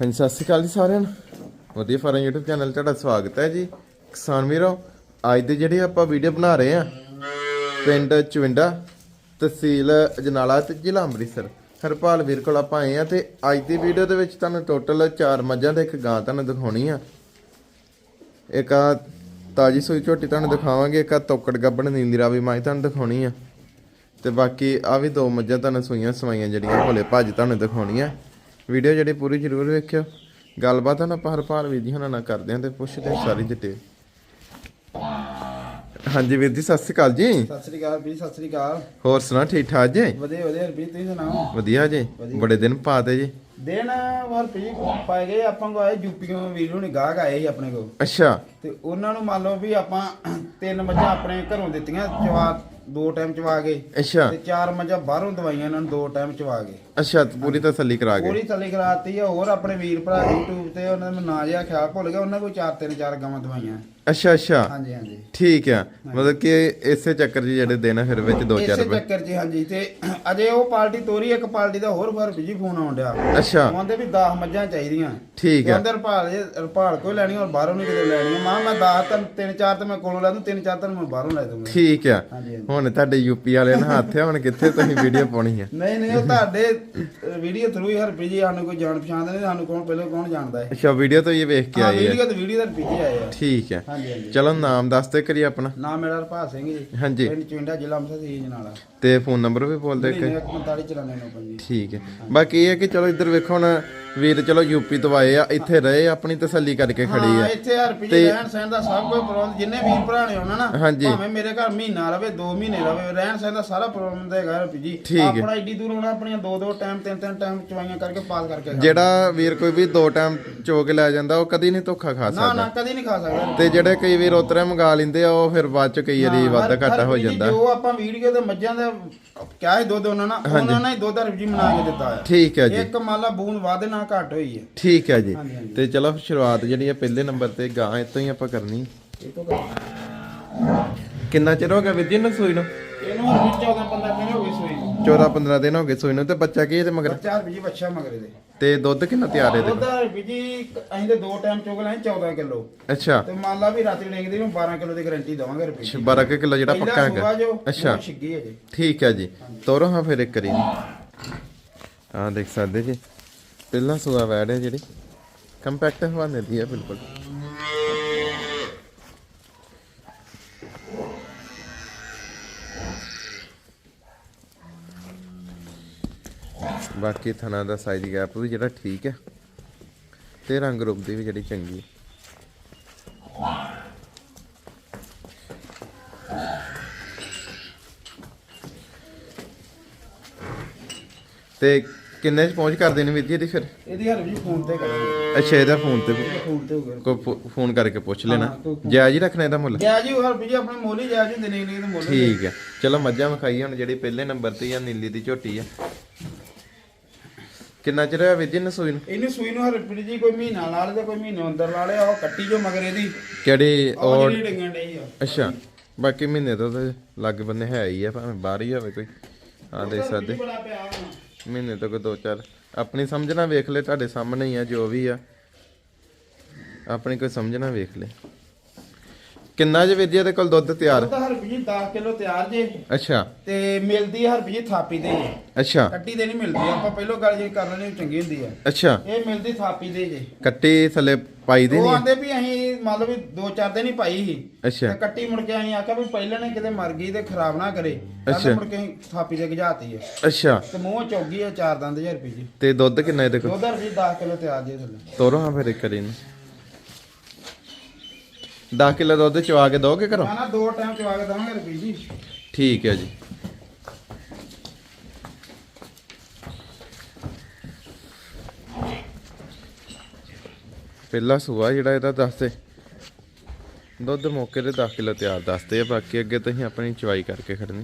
ਹਾਂਜੀ, ਸਤਿ ਸ਼੍ਰੀ ਅਕਾਲ ਜੀ ਸਾਰਿਆਂ ਨੂੰ। ਵਧੀਆ ਫਾਰਮ YouTube ਚੈਨਲ ਤੁਹਾਡਾ ਸਵਾਗਤ ਹੈ ਜੀ। ਕਿਸਾਨ ਵੀਰੋ, ਅੱਜ ਦੇ ਜਿਹੜੇ ਆਪਾਂ ਵੀਡੀਓ ਬਣਾ ਰਹੇ ਆ ਪਿੰਡ ਚਵਿੰਡਾ, ਤਹਿਸੀਲ ਅਜਨਾਲਾ ਤੇ ਜ਼ਿਲ੍ਹਾ ਅੰਮ੍ਰਿਤਸਰ। ਹਰਪਾਲ ਵੀਰ ਕੋਲ ਆਪਾਂ ਆਏ ਆ ਤੇ ਅੱਜ ਦੀ ਵੀਡੀਓ ਦੇ ਵਿੱਚ ਤੁਹਾਨੂੰ ਟੋਟਲ 4 ਮੱਝਾਂ ਤੇ ਇੱਕ ਗਾਂ ਤੁਹਾਨੂੰ ਦਿਖਾਉਣੀ ਆ। ਇੱਕ ਆ ਤਾਜੀ ਸੂਈ ਝੋਟੀ ਤੁਹਾਨੂੰ ਦਿਖਾਵਾਂਗੇ, ਇੱਕ ਆ ਤੋਕੜ ਗੱਬਣ ਨੀਂਦੀ ਰਾਵੀ ਮਾਈ ਤੁਹਾਨੂੰ ਦਿਖਾਉਣੀ ਆ। ਤੇ ਬਾਕੀ ਆ ਵੀ ਦੋ ਮੱਝਾਂ ਤੁਹਾਨੂੰ ਸੂਈਆਂ ਸਵਾਈਆਂ ਜਿਹੜੀਆਂ ਭੋਲੇ ਭੱਜ ਤੁਹਾਨੂੰ ਦਿਖਾਉਣੀਆਂ। ਵੀਡੀਓ ਜਿਹੜੀ ਪੂਰੀ ਜ਼ਰੂਰ ਵੇਖਿਓ। ਗੱਲਬਾਤ ਨਾ ਆਪਾਂ ਹਰਪਾਲ ਵੀਰ ਜੀ ਹੁਣਾਂ ਨਾਲ ਕਰਦੇ ਹਾਂ ਤੇ ਪੁੱਛਦੇ ਹਾਂ ਸਾਰੀ ਡਿਟੇਲ ਹਾਂਜੀ ਵੀਰ ਜੀ ਸਤਿ ਸ਼੍ਰੀ ਅਕਾਲ ਜੀ। ਸਤਿ ਸ੍ਰੀ ਅਕਾਲ ਵੀ ਸਤਿ ਸ੍ਰੀ ਅਕਾਲ। ਹੋਰ ਸੁਣਾ ਠੀਕ ਠਾਕ ਜੀ? ਵਧੀਆ ਵਧੀਆ ਵੀ ਤੁਸੀਂ ਸੁਣਾਓ? ਵਧੀਆ ਜੀ। ਬੜੇ ਦਿਨ ਪਾਤੇ ਜੀ। ਦਿਨ ਵਾਰ ਪੀ ਪਾਏ ਗਏ ਆਪਾਂ ਕੋ ਆਏ ਯੂਪੀਓਂ ਵੀਰ ਨੂੰ ਗਾਹਕ ਆਏ ਸੀ ਆਪਣੇ ਕੋ ਅੱਛਾ। ਤੇ ਉਹਨਾਂ ਨੂੰ ਮੰਨ ਲਓ ਵੀ ਆਪਾਂ ਤਿੰਨ ਮੱਝਾਂ ਆਪਣੇ ਘਰੋਂ ਦਿੱਤੀਆਂ ਚਵਾ ਦੋ ਟਾਈਮ ਚਵਾ ਕੇ ਅੱਛਾ। ਤੇ ਚਾਰ ਮੱਝਾਂ ਬਾਹਰੋਂ ਦਵਾਈਆਂ ਇਹਨਾਂ ਨੂੰ ਦੋ ਟਾਈਮ ਚਵਾ ਕੇ। ਅੱਛਾ ਤੇ ਪੂਰੀ ਤਸੱਲੀ ਕਰਾ ਪੂਰੀ ਕੇ ਥੱਲੇ ਕਰਾਤੀ ਆ ਹੋਰ ਆਪਣੇ ਵੀਰ ਭਰਾ YouTube ਤੇ ਉਹਨਾਂ ਦਾ ਨਾਂ ਜਿਹਾ ਖਿਆਲ ਭੁੱਲ ਗਿਆ ਉਹਨਾਂ ਕੋਲ ਚਾਰ ਤਿੰਨ ਚਾਰ ਗਾਵਾਂ ਦਵਾਈਆਂ। ਅੱਛਾ ਅੱਛਾ। ਹਾਂਜੀ ਹਾਂਜੀ। ਠੀਕ ਆ। ਮਤਲਬ ਕਿ ਇਸੇ ਚੱਕਰ 'ਚ ਜਿਹੜੇ ਆ ਫਿਰ ਵਿੱਚ 2-4 ਇਸੇ ਰੁਪਏ। ਚੱਕਰ 'ਚ ਹਾਂਜੀ। ਤੇ ਅਜੇ ਉਹ ਪਾਰਟੀ ਤੋਰੀ ਇੱਕ ਪਾਰਟੀ ਦਾ ਹੋਰ ਫਰ ਬਿਜ਼ੀ ਫੋਨ ਆਉਣ ਡਿਆ। ਅੱਛਾ। ਕਹਿੰਦੇ ਵੀ 10 ਮੱਝਾਂ ਚਾਹੀਦੀਆਂ। ਠੀਕ ਆ। ਕਹਿੰਦੇ ਰਪਾਲ ਜੇ ਰਪਾਲ ਕੋਈ ਲੈਣੀ ਔਰ ਬਾਹਰੋਂ ਨਹੀਂ ਕਿਤੇ ਲੈਣੀ। ਮਾਂ ਮੈਂ 10 ਤਾਂ ਤਿੰਨ ਚਾਰ ਤਾਂ ਮੈਂ ਕੋਲੋਂ ਲੈ ਦੂੰ ਤਿੰਨ ਚਾਰ ਤਾਂ ਮੈਂ ਬਾਹਰੋਂ ਲੈ ਦੂੰਗਾ। ਠੀਕ ਆ। ਹਾਂਜੀ ਹਾਂਜੀ। ਹੁਣ ਤੁਹਾਡੇ ਯੂਪੀ ਵਾਲਿਆਂ ਨੇ ਹੱਥ ਆ ਹੁਣ ਕਿੱਥੇ ਤੁਸੀਂ ਵੀਡੀਓ ਪਾਉਣੀ ਆ? ਨਹੀਂ ਨਹੀਂ ਉਹ ਤੁਹਾਡੇ ਵੀਡੀਓ ਥਰੂ ਹੀ ਹਰਪੀ ਜੀ ਸਾਨੂੰ ਕੋਈ ਜਾਣ ਪਛਾਣ ਨਹੀਂ ਸਾਨੂੰ ਕੌਣ ਪਹਿਲਾਂ ਕੌਣ ਜਾਣਦਾ ਹੈ? ਅੱਛਾ ਵੀਡੀਓ ਤੋਂ ਇਹ ਵੇਖ ਕੇ ਹਾਂ ਆਏ ਆ। ਵੀਡੀਓ ਤੇ ਵੀਡੀਓ ਦਾ ਰਪੀਜੀ ਆਏ ਆ। ਠੀਕ ਹੈ ਹਾਂਜੀ ਹਾਂਜੀ। ਚਲੋ ਨਾਮ ਦੱਸ ਤੇ ਕਰੀ ਆਪਣਾ। ਨਾਮ ਮੇਰਾ ਰਪਾਲ ਸਿੰਘ ਜੀ। ਹਾਂਜੀ। ਪਿੰਡ ਚੁੰਡਾ ਜ਼ਿਲ੍ਹਾ ਅੰਮ੍ਰਿਤਸਰ ਜਨਾਲਾ ਤੇ ਫੋਨ ਨੰਬਰ ਵੀ ਬੋਲ ਦੇ ਕਿ 45 ਚਲਾਣੇ ਨੂੰ ਪੰਜੀ। ਠੀਕ ਹੈ। ਬਾਕੀ ਇਹ ਹੈ ਕਿ ਚਲੋ ਇੱਧਰ ਵੇਖੋ ਹੁਣ ਵੀਰ ਚਲੋ ਯੂਪੀ ਤੋਂ ਆਏ ਆ ਇੱਥੇ ਰਹੇ ਆਪਣੀ ਤਸੱਲੀ ਕਰਕੇ ਖੜੀ ਆ। ਇੱਥੇ ਜੀ ਤੇ- ਰਹਿਣ ਸਹਿਣ ਦਾ ਸਭ ਕੁਝ ਪ੍ਰਬੰਧ ਜਿੰਨੇ ਵੀਰ ਭਰਾ ਨੇ ਆਉਣਾ ਨਾ ਹਾਂਜੀ। ਭਾਵੇਂ ਮੇਰੇ ਘਰ ਮਹੀਨਾ ਰਵੇ 2 ਮਹੀਨੇ ਰਵੇ ਰਹਿਣ ਸਹਿਣ ਦਾ ਸਾਰਾ ਪ੍ਰਬੰਧ ਹੈਗਾ ਹਰਪੀ ਜੀ। ਠੀਕ ਹੈ। ਆਪਣਾ ਏਡੀ ਦੂਰ ਆਉਣਾ ਆਪਣੀਆਂ ਦੋ ਦੋ ਟਾਈਮ ਤਿੰਨ ਤਿੰਨ ਟਾਈਮ ਚਵਾਈਆਂ ਕਰਕੇ ਪਾਸ ਕਰਕੇ ਖਾਣਾ। ਜਿਹੜਾ ਵੀਰ ਕੋਈ ਵੀ ਦੋ ਟਾਈਮ ਚੋ ਕੇ ਲੈ ਜਾਂਦਾ ਉਹ ਕਦੀ ਨਹੀਂ ਧੋਖਾ ਖਾ ਨਾ ਨਾ ਸਕਦਾ। ਕਦੀ ਨਹੀਂ ਖਾ ਸਕਦਾ। ਤੇ ਜਿਹੜੇ ਕਈ ਵੀਰ ਉਤਰੇ ਮੰਗਾ ਲੈਂਦੇ ਆ ਉਹ ਫਿਰ ਬਾਅਦ ਚ ਕਈ ਵਾਰੀ ਵਾਧਾ ਹਰ- ਘਾਟਾ ਹੋ ਜੀ, ਜਾਂਦਾ। ਜੋ ਆਪਾਂ ਵੀਡੀਓ ਦੇ ਮੱਝਾਂ ਦਾ ਕਿਹਾ ਹੈ ਦੁੱਧ ਉਹਨਾਂ ਨਾਲ ਉਹਨਾਂ ਨੇ ਦੁੱਧ ਹਰਪੀ ਜੀ ਬਣਾ ਕੇ ਦਿੱਤਾ ਹੈ ਠੀਕ ਹੈ ਜੀ। ਇੱਕ ਮਾਲਾ ਬੂੰਦ ਵੱਧ ਨਾ ਘੱਟ ਹੋਈ ਹੈ। ਠੀਕ ਹੈ ਜੀ। ਤੇ ਚਲੋ ਸ਼ੁਰੂਆਤ ਜਿਹੜੀ ਆ ਪਹਿਲੇ ਨੰਬਰ ਤੇ ਗਾਂ ਇਤੋਂ ਹੀ ਆਪਾਂ ਕਰਨੀ। ਕਿੰਨਾ ਚਿਰ ਹੋ ਗਿਆ ਵੀਰ ਜੀ ਇਹਨੂੰ ਸੂਈ ਨੂੰ? ਇਹਨੂੰ ਹਰਪੀ 14 15 ਦਿਨ ਹੋ ਗਏ ਸੋਈ ਨੂੰ। 14 15 ਦਿਨ ਹੋ ਗਏ ਸੂਈ ਨੂੰ ਤੇ ਬੱਚਾ ਕੀ ਇਹਦੇ ਮਗਰ? ਬੱਚਾ ਹਰਪੀ ਜੀ ਬੱਚਾ ਮਗਰੇ ਦੇ ਤੇ ਦੁੱਧ ਕਿੰਨਾ ਤਿਆਰ ਹੈ ਇਹਦੇ ਦੁੱਧ ਹਰਪੀ ਜੀ ਅਸੀਂ ਤੇ ਦੋ ਟਾਈਮ ਚੋਗ ਲੈਣ 14 ਕਿਲੋ। ਅੱਛਾ। ਤੇ ਮੰਨ ਲਾ ਵੀ ਰਾਤੀ ਡੇਗਦੇ ਨੂੰ 12 ਕਿਲੋ ਦੀ ਗਾਰੰਟੀ ਦਵਾਂਗੇ ਰੁਪਏ 12 ਕੁ ਕਿਲੋ ਜਿਹੜਾ ਪੱਕਾ ਹੈਗਾ। ਅੱਛਾ। ਅੱਛਾ ਛਿੱਗੀ ਹੈ ਜੀ। ਠੀਕ ਹੈ ਜੀ। ਤੋਰੋ ਹਾਂ ਫਿਰ ਇੱਕ ਕਰੀ ਹਾਂ ਦੇਖ ਸਕਦੇ ਜੀ। ਪਹਿਲਾਂ ਸੁਆ ਵੈੜ ਹੈ ਜਿਹੜੀ। ਕੰਪੈਕਟ ਹਵਾਨੇ ਦੀ ਹੈ ਬਿਲਕੁਲ। ਬਾਕੀ ਥਣਾ ਦਾ ਸਾਈਜ਼ ਗੈਪ ਵੀ ਜਿਹੜਾ ਠੀਕ ਹੈ ਤੇ ਰੰਗ ਰੂਪ ਦੀ ਵੀ ਜਿਹੜੀ ਚੰਗੀ ਹੈ। ਤੇ ਕਿੰਨੇ ਚ ਪਹੁੰਚ ਕਰਦੇ ਨੇ ਵੀਰ ਜੀ ਇਹਦੀ ਫਿਰ? ਇਹਦੀ ਹਰਪੀ ਜੀ ਫੋਨ ਤੇ ਕਰਾਂਗੇ। ਅੱਛਾ ਇਹਦਾ ਫੋਨ ਤੇ ਫੋਨ ਤੇ ਹੋ ਕੋਈ ਫੋ- ਫੋਨ ਕਰਕੇ ਪੁੱਛ ਲੈਣਾ। ਹਾਂ, ਜਾਇਜ਼ ਹੀ ਰੱਖਣਾ ਇਹਦਾ ਮੁੱਲ? ਗਿਆ ਜੀ ਹਰਪੀ ਜੀ ਆਪਣੇ ਮੁੱਲ ਹੀ ਜਾ ਜੀ ਦਿਨੇ ਨਹੀਂ ਤੇ ਮੁੱਲ ਹੀ ਠੀਕ ਹੈ। ਚਲੋ ਮੱਝਾਂ ਵਿਖਾਈ ਹੁਣ ਜਿਹੜੀ ਪਹਿਲੇ ਨੰਬਰ ਤੇ ਆ ਨੀਲੀ ਦੀ ਝੋਟੀ ਆ। ਕਿੰਨਾ ਚਿਰ ਹੋਇਆ ਵੀਰ ਜੀ ਇਹਨੂੰ ਸੂਈ ਨੂੰ? ਇਹਨੂੰ ਸੂਈ ਨੂੰ ਹਰਪੀ ਜੀ ਕੋਈ ਮਹੀਨਾ ਲਾ ਲਿਆ ਕੋਈ ਮਹੀਨੇ ਅੰਦਰ ਲਾ ਲਿਆ ਉਹ ਕੱਟੀ ਜੋ ਮਗਰ ਇਹਦੀ। ਕਿਹੜੀ ਉਹ ਔਰ ਜਿਹੜੀ ਡੰਗਣ ਡਈ ਆ। ਅੱਛਾ ਬਾਕੀ ਮਹੀਨੇ ਤੋਂ ਤਾਂ ਲੱਗ ਬੰਨੇ ਹੈ ਹੀ ਆ ਭਾਵੇਂ ਬਾਹਰ ਹੀ ਹੋਵੇ ਕੋਈ। ਆ ਦੇਖ ਸਕਦੇ। ਬੜਾ ਪਿਆ ਹੋਣਾ। ਮਹੀਨੇ ਤੋਂ ਕੋਈ ਦੋ ਚਾਰ। ਆਪਣੀ ਸਮਝਣਾ ਵੇਖ ਲੈ ਤੁਹਾਡੇ ਸਾਹਮਣੇ ਹੀ ਆ ਜੋ ਵੀ ਆ। ਆਪਣੀ ਕੋਈ ਸਮਝਣਾ ਵੇਖ ਲੈ। ਕਿੰਨਾ ਜੇ ਵੀਰ ਜੀ ਇਹਦੇ ਕੋਲ ਦੁੱਧ ਤਿਆਰ? ਉਹ ਤਾਂ ਹਰਪੀ ਜੀ 10 ਕਿਲੋ ਤਿਆਰ ਜੇ ਅੱਛਾ। ਤੇ ਮਿਲਦੀ ਹਰਪੀ ਜੀ ਥਾਪੀ ਦੇ ਜੇ। ਅੱਛਾ। ਕੱਟੀ ਦੇ ਨਹੀਂ ਮਿਲਦੀ ਆਪਾਂ ਪਹਿਲੋਂ ਗੱਲ ਜੇ ਕਰ ਲੈਣੀ ਚੰਗੀ ਹੁੰਦੀ ਆ। ਅੱਛਾ। ਇਹ ਮਿਲਦੀ ਥਾਪੀ ਦੇ ਜੇ। ਕੱਟੀ ਥੱਲੇ ਪਾਈ ਦੀ ਉਹ ਨਹੀਂ? ਆਂਦੇ ਵੀ ਅਸੀਂ ਮੰਨ ਲਓ ਵੀ ਦੋ ਚਾਰ ਦਿਨ ਹੀ ਪਾਈ ਸੀ। ਅੱਛਾ। ਤੇ ਕੱਟੀ ਮੁੜ ਕੇ ਅਸੀਂ ਆਖਿਆ ਵੀ ਪਹਿਲਾਂ ਨੇ ਕਿਤੇ ਮਰ ਗਈ ਤੇ ਖਰਾਬ ਨਾ ਕਰੇ। ਅੱਛਾ। ਕੱਲ ਮੁੜ ਕੇ ਅਸੀਂ ਥਾਪੀ ਦੇ ਗਜਾਤੀ ਆ। ਅੱਛਾ। ਤੇ ਮੂੰਹ ਚੌਗੀ ਆ ਚਾਰ ਦੰਦ ਹਜ਼ਾਰ ਰੁਪਏ ਜੀ। ਤੇ ਦੁੱਧ ਕਿੰਨਾ ਇਹਦੇ ਕੋਲ? ਦੁੱਧ ਹਰਪੀ 10 ਕਿਲੋ ਤਿਆਰ ਜੇ ਥੱਲੇ। ਤੋਰੋ ਹਾਂ ਫਿਰ ਇੱਕ ਵਾਰੀ 10 ਕਿਲੋ ਦੁੱਧ ਚਵਾ ਕੇ ਦੋਗੇ ਘਰੋਂ? ਨਾ ਨਾ ਦੋ ਟਾਈਮ ਚਵਾ ਕੇ ਦਵਾਂਗੇ ਰੁਪਏ ਜੀ। ਠੀਕ ਹੈ ਜੀ। ਪਹਿਲਾ ਸੂਆ ਜਿਹੜਾ ਇਹਦਾ ਦੱਸਦੇ ਦੁੱਧ ਮੌਕੇ ਤੇ 10 ਕਿਲੋ ਤਿਆਰ ਦੱਸਦੇ ਆ ਬਾਕੀ ਅੱਗੇ ਤੁਸੀਂ ਆਪਣੀ ਚਵਾਈ ਕਰਕੇ ਖੜਨੀ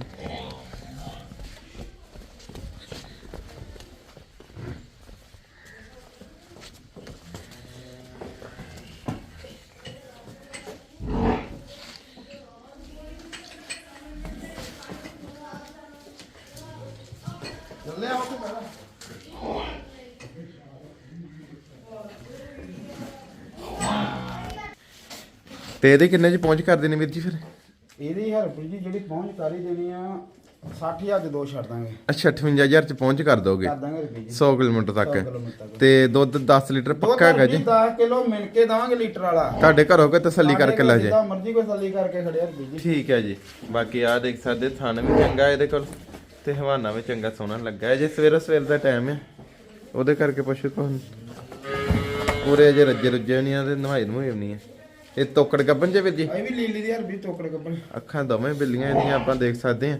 ਤੇ ਇਹਦੇ ਕਿੰਨੇ ਚ ਪਹੁੰਚ ਕਰ ਦੇਣੀ ਵੀਰ ਜੀ ਫਿਰ? ਇਹਦੀ ਹਰਪ੍ਰੀਤ ਜੀ ਜਿਹੜੀ ਪਹੁੰਚ ਕਰ ਦੇਣੀ ਆ 60000 ਚ ਦੋ ਛੱਡ ਦਾਂਗੇ। ਅੱਛਾ 58000 ਚ ਪਹੁੰਚ ਕਰ ਦੋਗੇ? ਕਰ ਦਾਂਗੇ ਹਰਪ੍ਰੀਤ ਜੀ। 100 ਕਿਲੋਮੀਟਰ 100 ਤੱਕ ਕਿਲੋਮੀਟਰ ਤੱਕ। ਤੇ ਦੁੱਧ 10 ਲੀਟਰ ਦੋ ਪੱਕਾ ਹੈਗਾ ਜੀ? 10 ਕਿਲੋ ਮਿਲ ਕੇ ਦਾਂਗੇ ਲੀਟਰ ਵਾਲਾ। ਤੁਹਾਡੇ ਘਰੋਂ ਕੋਈ ਤਸੱਲੀ ਕਰਕੇ ਲੈ ਜੇ। ਜਿੱਦਾਂ ਮਰਜ਼ੀ ਕੋਈ ਤਸੱਲੀ ਕਰਕੇ ਖੜਿਆ ਹਰਪ੍ਰੀਤ ਜੀ। ਠੀਕ ਹੈ ਜੀ। ਬਾਕੀ ਆ ਦੇਖ ਸਕਦੇ ਥਣ ਵੀ ਚੰਗਾ ਇਹਦੇ ਕੋਲ। ਤੇ ਹਵਾਨਾ ਵੀ ਚੰਗਾ ਸੋਹਣਾ ਲੱਗਾ ਹੈ। ਜੇ ਸਵੇਰੇ ਸਵੇਰ ਦਾ ਟਾਈਮ ਹੈ ਉਹਦੇ ਕਰਕੇ ਪਸ਼ੂ ਕੋਲ ਪੂਰੇ ਜੇ ਰੱਜੇ ਰੁੱਜੇ ਨਹੀਂ ਆ ਤੇ ਨਵਾਈ ਨਵਾਈ ਨਹੀਂ ਹੈ। ਇਹ ਤੋਕੜ ਗੱਬਨ ਜੇ ਵੀਰ ਜੀ? ਇਹ ਵੀ ਲੀਲੀ ਦੀ ਹਰਪ੍ਰੀਤ ਟੋਕੜ ਕੱਪਣ ਅੱਖਾਂ ਦੋਵੇਂ ਬਿੱਲੀਆਂ ਇਹਦੀਆਂ ਆਪਾਂ ਦੇਖ ਸਕਦੇ ਹਾਂ।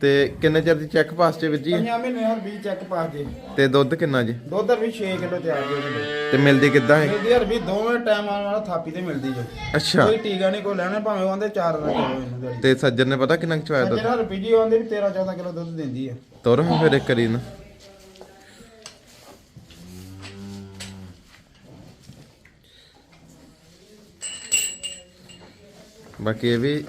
ਤੇ ਕਿੰਨੇ ਚਿਰ ਦੀ ਚੈੱਕ ਪਾਸ ਚ ਵੀਰ ਜੀ? ਪੰਜਾਂ ਮਹੀਨੇ ਹਰਪ੍ਰੀਤ ਚੈੱਕ ਪਾ ਕੇ ਤੇ ਦੁੱਧ ਕਿੰਨਾ ਜੀ? ਦੁੱਧ ਵੀ 6 ਕਿਲੋ ਤਿਆਰ ਜੀ ਉਹਦੇ ਤੇ ਮਿਲਦੀ ਕਿੱਦਾਂ ਹੈ ਮਿਲਦੀ ਹਰਪ੍ਰੀਤ ਦੋਵੇਂ ਟਾਈਮਾਂ ਨਾਲ ਥਾਪੀ ਤੇ ਮਿਲਦੀ ਜੋ। ਅੱਛਾ। ਕੋਈ ਟੀਕਾ ਨਹੀਂ ਕੋਈ ਲੈਣਾ ਭਾਵੇਂ ਉਹ ਆਂਦੇ 4 ਦਾ ਕਿਲੋ ਤੇ ਸੱਜਣ ਨੇ ਪਤਾ ਕਿੰਨਾ ਚਵਾਇਆ ਦੁੱਧ? ਜਿਹੜਾ ਹਰਪ੍ਰੀਤ ਜੀ ਉਹ ਆਂਦੇ ਵੀ 13 14 ਕਿਲੋ ਦੁੱਧ ਦਿੰਦੀ ਆ। ਤੋਰ ਫਿਰ ਇੱਕ ਕਰੀ ਨਾ। ਬਾਕੀ ਇਹ ਵੀ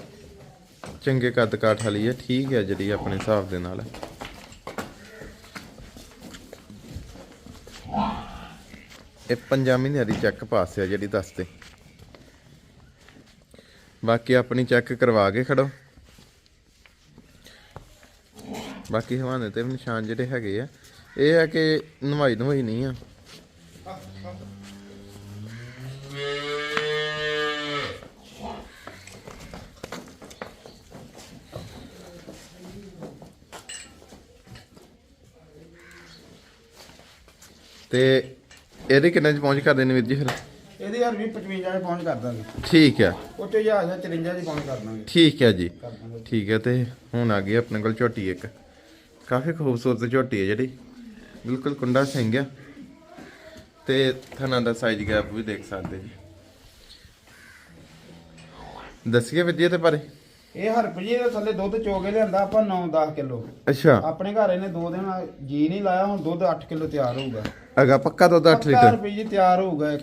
ਚੰਗੇ ਕੱਦ ਕਾਠ ਵਾਲੀ ਹੈ ਠੀਕ ਹੈ ਜਿਹੜੀ ਆਪਣੇ ਹਿਸਾਬ ਦੇ ਨਾਲ। ਇਹ ਪੰਜਾਂ ਮਹੀਨਿਆਂ ਦੀ ਚੈੱਕ ਪਾਸ ਹੈ ਜਿਹੜੀ ਦੱਸਦੇ ਬਾਕੀ ਆਪਣੀ ਚੈੱਕ ਕਰਵਾ ਕੇ ਖੜੋ। ਬਾਕੀ ਹਵਾਨੇ ਤੇ ਨਿਸ਼ਾਨ ਜਿਹੜੇ ਹੈਗੇ ਆ, ਇਹ ਆ ਕਿ ਨਵਾਈ ਨਵਾਈ ਨਹੀਂ ਆ। ਤੇ ਇਹਦੇ ਕਿੰਨੇ ਚ ਪਹੁੰਚ ਕਰ ਦੇਣੀ ਵੀਰ ਜੀ ਫਿਰ? ਇਹਦੀ ਹਰਪ੍ਰੀਤ 55 ਚ ਪਹੁੰਚ ਕਰ ਦਾਂਗੇ। ਠੀਕ ਹੈ ਉਹ ਚ ਜਹਾਜ਼ 54 ਚ ਪਹੁੰਚ ਕਰ ਦਾਂਗੇ। ਠੀਕ ਹੈ ਜੀ। ਠੀਕ ਹੈ ਤੇ ਹੁਣ ਆ ਗਈ ਆਪਣੇ ਕੋਲ ਝੋਟੀ ਇੱਕ। ਕਾਫੀ ਖੂਬਸੂਰਤ ਝੋਟੀ ਹੈ ਜਿਹੜੀ। ਬਿਲਕੁਲ ਕੁੰਡਾ ਸਿੰਘ ਆ। ਤੇ ਥਣਾ ਦਾ ਸਾਈਜ਼ ਗੈਪ ਵੀ ਦੇਖ ਸਕਦੇ ਜੀ। ਵੀਰ ਜੀ ਇਹਦੇ ਬਾਰੇ। ਇਹ ਹਰਪ੍ਰੀਤ ਦੇ ਥੱਲੇ ਦੁੱਧ ਚੋਗੇ ਲਿਆਂਦਾ ਆਪਾਂ 9-10 ਕਿਲੋ। ਅੱਛਾ। ਆਪਣੇ ਘਰ ਇਹਨੇ ਦੋ ਦਿਨ ਜੀ ਨਹੀਂ ਲਾਇਆ ਹੁਣ ਦੁੱਧ 8 ਕਿਲੋ ਤਿਆਰ ਹੋਊਗਾ। ਅਗਾ ਪੱਕਾ ਦੁੱਧ 8 ਪੱਕਾ ਲੀਟਰ? ਜੀ ਤਿਆਰ ਹੋਊਗਾ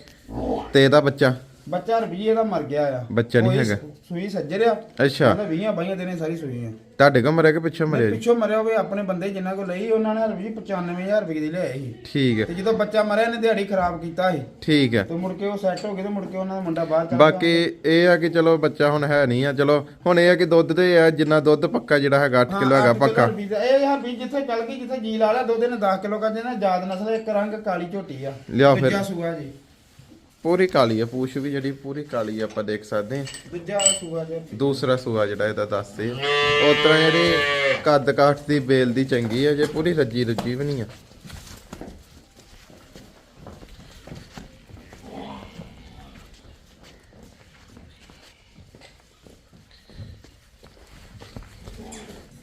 ਤੇ ਇਹਦਾ ਬੱਚਾ? ਬੱਚਾ ਰੁਪਏ ਇਹਦਾ ਮਰ ਗਿਆ ਆ। ਬੱਚਾ ਨਹੀਂ ਕੋਈ ਹੈਗਾ। ਸੂਈ ਸੱਜਰ ਆ। ਅੱਛਾ। ਕਹਿੰਦਾ 20 ਬਾਈਆਂ ਦਿਨੇ ਸਾਰੀ ਸੂਈ ਆ। ਤੁਹਾਡੇ ਕੋਲ ਮਰਿਆ ਕਿ ਪਿੱਛੋਂ ਮਰਿਆ ਜੀ? ਪਿੱਛੋਂ ਮਰਿਆ ਹੋਵੇ ਆਪਣੇ ਬੰਦੇ ਜਿੰਨਾ ਕੋ ਲਈ ਉਹਨਾਂ ਨੇ ਰੁਪਏ 95000 ਰੁਪਏ ਦੀ ਲਿਆਏ ਸੀ। ਠੀਕ ਹੈ ਤੇ ਜਦੋਂ ਬੱਚਾ ਮਰਿਆ ਇਹਨੇ ਦਿਹਾੜੀ ਖਰਾਬ ਕੀਤਾ ਸੀ। ਠੀਕ ਹੈ ਤੇ ਮੁੜ ਕੇ ਉਹ ਸੈੱਟ ਹੋ ਗਏ ਤੇ ਮੁੜ ਕੇ ਉਹਨਾਂ ਦਾ ਮੁੰਡਾ ਬਾਹਰ ਚੱਲ ਬਾਕੀ ਇਹ ਆ ਕਿ ਚਲੋ ਬੱਚਾ ਹੁਣ ਹੈ ਨਹੀਂ ਆ। ਚਲੋ ਹੁਣ ਇਹ ਆ ਕਿ ਦੁੱਧ ਤੇ ਆ ਜਿੰਨਾ ਦੁੱਧ ਪੱਕਾ ਜਿਹੜਾ ਹੈਗਾ 8 ਕਿਲੋ ਹੈਗਾ ਪੱਕਾ। ਇਹ ਯਾਰ ਵੀ ਜਿੱਥੇ ਚੱਲ ਗਈ ਜਿੱਥੇ ਜੀ ਲਾ ਲਿਆ ਦੁੱਧ ਨੇ 10 ਕਿਲੋ ਕਰ ਦੇਣਾ ਜਾਦ ਨਸਲ ਇੱਕ ਰੰਗ ਕਾਲੀ ਝੋਟੀ ਆ। ਲਿਆਓ ਫਿਰ। ਦੂਜਾ ਸੂਆ ਜੀ। ਪੂਰੀ ਕਾਲੀ ਆ ਪੂਛ ਵੀ ਜਿਹੜੀ ਪੂਰੀ ਕਾਲੀ ਆਪਾਂ ਦੇਖ ਸਕਦੇ ਹਾਂ ਦੂਜਾ ਸੂਆ ਜੀ ਦੂਸਰਾ ਸੂਆ ਜਿਹੜਾ ਇਹਦਾ ਦੱਸਦੇ ਉਸ ਤਰ੍ਹਾਂ ਜਿਹੜੀ ਕੱਦ ਕਾਠ ਦੀ ਬੇਲ ਦੀ ਚੰਗੀ ਆ ਜੇ ਪੂਰੀ ਰੱਜੀ ਰੁੱਜੀ ਵੀ ਨਹੀਂ ਆ।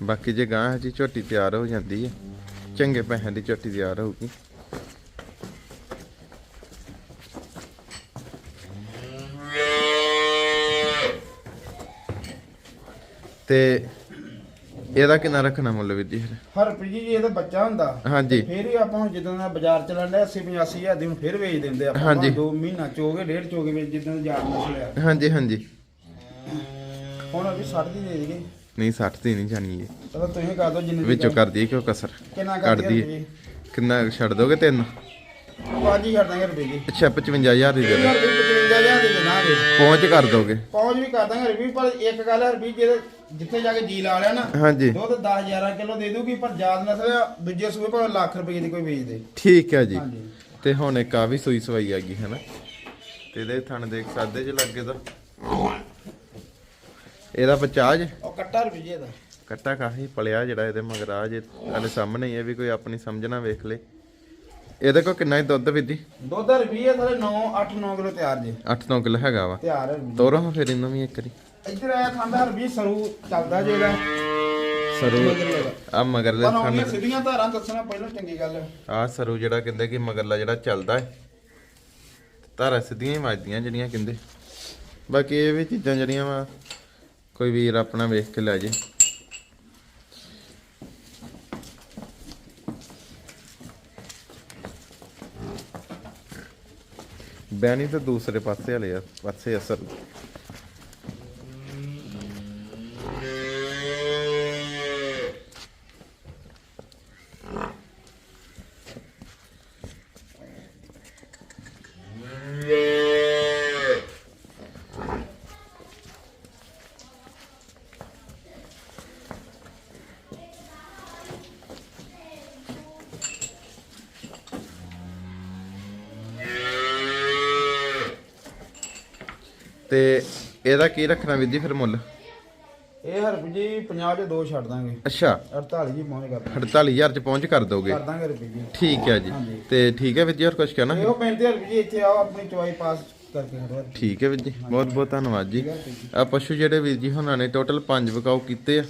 ਬਾਕੀ ਜੇ ਗਾਂ ਜੀ ਝੋਟੀ ਤਿਆਰ ਹੋ ਜਾਂਦੀ ਹੈ ਚੰਗੇ ਪੈਸਿਆਂ ਦੀ ਝੋਟੀ ਤਿਆਰ ਹੋਊਗੀ। ਤੇ ਇਹਦਾ ਕਿੰਨਾ ਰੱਖਣਾ ਮੁੱਲ ਵੀਰ ਜੀ ਫਿਰ? ਹਰਪ੍ਰੀਤ ਜੀ ਇਹਦਾ ਬੱਚਾ ਹੁੰਦਾ ਹਾਂਜੀ। ਫਿਰ ਵੀ ਆਪਾਂ ਹੁਣ ਜਦੋਂ ਦਾ ਬਾਜ਼ਾਰ ਚੱਲਣ ਡਿਆ 80 85 ਹਜ਼ਾਰ ਦੀ ਹੁਣ ਫਿਰ ਵੇਚ ਦਿੰਦੇ ਆਪਾਂ। ਹਾਂਜੀ। ਦੋ ਮਹੀਨਾ ਚੋਗੇ ਡੇਢ ਚੋਗੇ ਵਿੱਚ ਜਿੱਦਾਂ ਜਾਣ ਨਸਲ ਆ ਹਾਂਜੀ ਹਾਂਜੀ। ਹੁਣ ਅਸੀਂ 60 ਦੀ ਦੇ ਦੇਗੇ ਨਹੀਂ 60 ਦੀ ਨਹੀਂ ਜਾਣੀ ਇਹ। ਚਲੋ ਤੁਸੀਂ ਕਰ ਦਿਓ ਜਿੰਨੇ ਦੀ ਵਿੱਚੋਂ ਕਰ ਦਈਏ ਕਿਉਂ ਕਸਰ? ਕਿੰਨਾ ਕੱਢ ਕਰ ਦਈਏ ਕਿੰਨਾ ਛੱਡ ਦੋਗੇ ਤਿੰਨ? ਪੰਜ ਹੀ ਛੱਡ ਦਾਂਗੇ ਰੁਪਏ ਜੀ ਅੱਛਾ 55000 ਦੀ ਦੇ ਦਿਓ। ਵੀ 55000 ਦੇ ਦੇਣਾਗੇ ਪਹੁੰਚ ਕਰ ਦੋਗੇ। ਪਹੁੰਚ ਵੀ ਕਰ ਦਾਂਗੇ ਰੁਪਏ ਪਰ ਇੱਕ ਗੱਲ ਹੈ ਰੁਪਏ ਜਿਹਦੇ ਜਿੱਥੇ ਜਾ ਕੇ ਜੀ ਲਾ ਲਿਆ ਨਾ ਹਾਂਜੀ। ਦੁੱਧ 10 11 ਕਿਲੋ ਦੇ ਦੂਗੀ ਪਰ ਜਾਤ ਨਸਲ ਦੂਜੇ ਸੂਏ ਭਾਵੇਂ ਲੱਖ ਰੁਪਏ ਦੀ ਕੋਈ ਵੇਚ ਦੇ। ਠੀਕ ਹੈ ਜੀ। ਤੇ ਹੁਣ ਇੱਕ ਆ ਵੀ ਸੂਈ ਸਵਾਈ ਆ ਗਈ ਹੈ ਨਾ ਤੇ ਇਹਦੇ ਥਣ ਦੇਖ ਸਕਦੇ ਜੇ ਲੱਗੇ ਤਾਂ। ਇਹਦਾ 50 ਉਹ ਕੱਟਾ ਰੁਪਏ ਇਹਦਾ ਕੱਟਾ ਕਾਹੀ? ਪਲਿਆ ਜਿਹੜਾ ਇਹਦੇ ਮਗਰ ਆ ਜੇ ਸਾਹਮਣੇ ਹੀ ਹੈ ਵੀ ਕੋਈ ਆਪਣੀ ਸਮਝਣਾ ਵੇਖ ਲੇ। ਇਹਦੇ ਕੋਲ ਕਿੰਨਾ ਹੀ ਦੁੱਧ ਵੀਦੀ ਦੁੱਧ ਰੁਪਏ ਥਲੇ 9 8 9 ਕਿਲੋ ਤਿਆਰ ਜੇ। 8-9 ਕਿਲੋ ਹੈਗਾ ਵਾ। ਤਿਆਰ ਹੈ ਰੁਪਏ ਤੋਰੋ ਹਾਂ ਫਿਰ ਇਹਨੂੰ ਵੀ ਇੱਕ ਵਾਰੀ। ਇੱਧਰ ਆਇਆ ਖਾਂਦਾ ਰੁਪਏ ਸਰੂ ਚੱਲਦਾ ਜਿਹੜਾ। ਸਰੂ। ਆ ਮਗਰਲੇ ਪਰ ਥਣ ਸਿੱਧੀਆਂ ਧਾਰਾਂ ਦੱਸਣਾ ਪਹਿਲਾਂ ਚੰਗੀ ਗੱਲ ਹੈ। ਆ ਸਰੂ ਜਿਹੜਾ ਕਹਿੰਦੇ ਕਿ ਮਗਰਲਾ ਜਿਹੜਾ ਚੱਲਦਾ ਹੈ। ਧਾਰਾਂ ਸਿੱਧੀਆਂ ਹੀ ਵੱਜਦੀਆਂ ਜਿਹੜੀਆਂ ਕਹਿੰਦੇ। ਬਾਕੀ ਇਹ ਵੀ ਚੀਜ਼ਾਂ ਜਿਹੜੀਆਂ ਵਾ ਕੋਈ ਵੀਰ ਆਪਣਾ ਵੇਖ ਕੇ ਲੈ ਜੇ। ਬੈਣੀ ਤਾਂ ਦੂਸਰੇ ਪਾਸੇ ਵਾਲੇ ਆ ਪਾਸੇ ਅਸਰ ਤੇ ਇਹਦਾ ਕੀ ਰੱਖਣਾ ਵੀਰ ਜੀ ਫਿਰ ਮੁੱਲ? ਇਹ ਹਰਪ ਜੀ 50 ਦੇ ਦੋ ਛੱਡ ਦਾਂਗੇ। ਅੱਛਾ। 48 ਜੀ ਪਹੁੰਚ ਕਰ ਦਾਂਗੇ। 48000 ਚ ਪਹੁੰਚ ਕਰ ਦੋਗੇ। ਕਰ ਦਾਂਗੇ ਰੁਪਏ ਜੀ। ਠੀਕ ਹੈ ਜੀ। ਹਾਂਜੀ। ਤੇ ਠੀਕ ਹੈ ਵੀਰ ਜੀ ਹੋਰ ਕੁਝ ਕਹਿਣਾ? ਇਹੋ 35 ਹਰਪ ਜੀ ਇੱਥੇ ਆਓ ਆਪਣੀ ਚਵਾਈ ਪਾਸ ਕਰਕੇ ਠੀਕ ਹੈ ਵੀਰ ਜੀ। ਬਹੁਤ ਬਹੁਤ ਧੰਨਵਾਦ ਜੀ। ਆ ਪਸ਼ੂ ਜਿਹੜੇ ਵੀਰ ਜੀ ਹੁਣਾਂ ਨੇ ਟੋਟਲ 5 ਵਿਕਾਊ ਕੀਤੇ ਆ।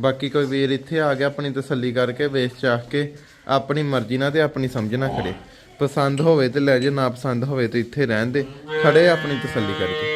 ਬਾਕੀ ਕੋਈ ਵੀਰ ਇੱਥੇ ਆ ਗਿਆ ਆਪਣੀ ਤਸੱਲੀ ਕਰਕੇ ਵੇਚ ਚਾਹ ਕੇ ਆਪਣੀ ਮਰਜ਼ੀ ਨਾਲ ਤੇ ਆਪਣੀ ਸਮਝ ਨਾਲ ਖੜੇ। ਪਸੰਦ ਹੋਵੇ ਤੇ ਲੈ ਜੇ ਨਾ ਪਸੰਦ ਹੋਵੇ ਤੇ ਇੱਥੇ ਰਹਿਣ ਦੇ। ਖੜੇ ਆਪਣੀ ਤਸੱਲੀ ਕਰਕੇ।